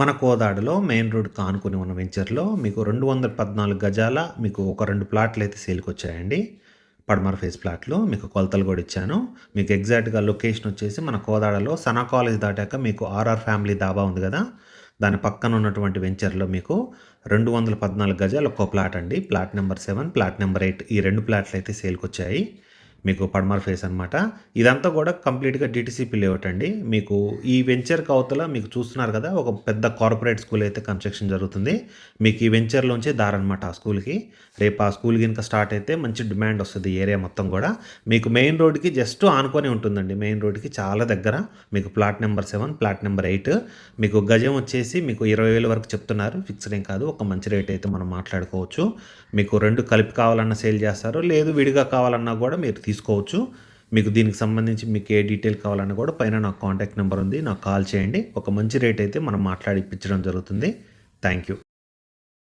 మన కోదాడలో main road కానుకొని ఉన్న వెంచర్లో మీకు రెండు వందల పద్నాలుగు గజాల మీకు ఒక రెండు ప్లాట్లు అయితే సేల్కి వచ్చాయండి. పడమర ఫేస్ ప్లాట్లు మీకు కొలతలు కూడా ఇచ్చాను. మీకు ఎగ్జాక్ట్గా లొకేషన్ వచ్చేసి మన కోదాడలో సనా కాలేజ్ దాటాక మీకు ఆర్ఆర్ ఫ్యామిలీ దాబా ఉంది కదా. దాని పక్కన ఉన్నటువంటి వెంచర్లో మీకు రెండు వందల పద్నాలుగు గజాలు ఒక్కో ప్లాట్ అండి. Plot number seven plot number eight ఈ రెండు ప్లాట్లు అయితే సేల్కి వచ్చాయి. మీకు పడమర్ ఫేస్ అనమాట ఇదంతా కూడా కంప్లీట్గా డిటిసిపి లేఅవుట్ అండి. మీకు ఈ వెంచర్కి అవతల మీకు చూస్తున్నారు కదా ఒక పెద్ద కార్పొరేట్ స్కూల్ అయితే కన్స్ట్రక్షన్ జరుగుతుంది. మీకు ఈ వెంచర్లోంచే దారనమాట ఆ స్కూల్కి. రేపు ఆ స్కూల్ కనుక స్టార్ట్ అయితే మంచి డిమాండ్ వస్తుంది ఏరియా మొత్తం కూడా. మీకు మెయిన్ రోడ్కి జస్ట్ ఆనుకొని ఉంటుందండి. మెయిన్ రోడ్కి చాలా దగ్గర. మీకు plot number seven plot number eight. మీకు గజం వచ్చేసి మీకు ఇరవై వేల వరకు చెప్తున్నారు. ఫిక్స్డ్ ఏం కాదు. ఒక మంచి రేట్ అయితే మనం మాట్లాడుకోవచ్చు. మీకు రెండు కలిపి కావాలన్నా సేల్ చేస్తారు. లేదు విడిగా కావాలన్నా కూడా మీరు తీసుకోవచ్చు. మీకు దీనికి సంబంధించి మీకు ఏ డీటెయిల్ కావాలన్నా కూడా పైన నా కాంటాక్ట్ నెంబర్ ఉంది. నాకు కాల్ చేయండి. ఒక మంచి రేట్ అయితే మనం మాట్లాడి ఇప్పించడం జరుగుతుంది. Thank you.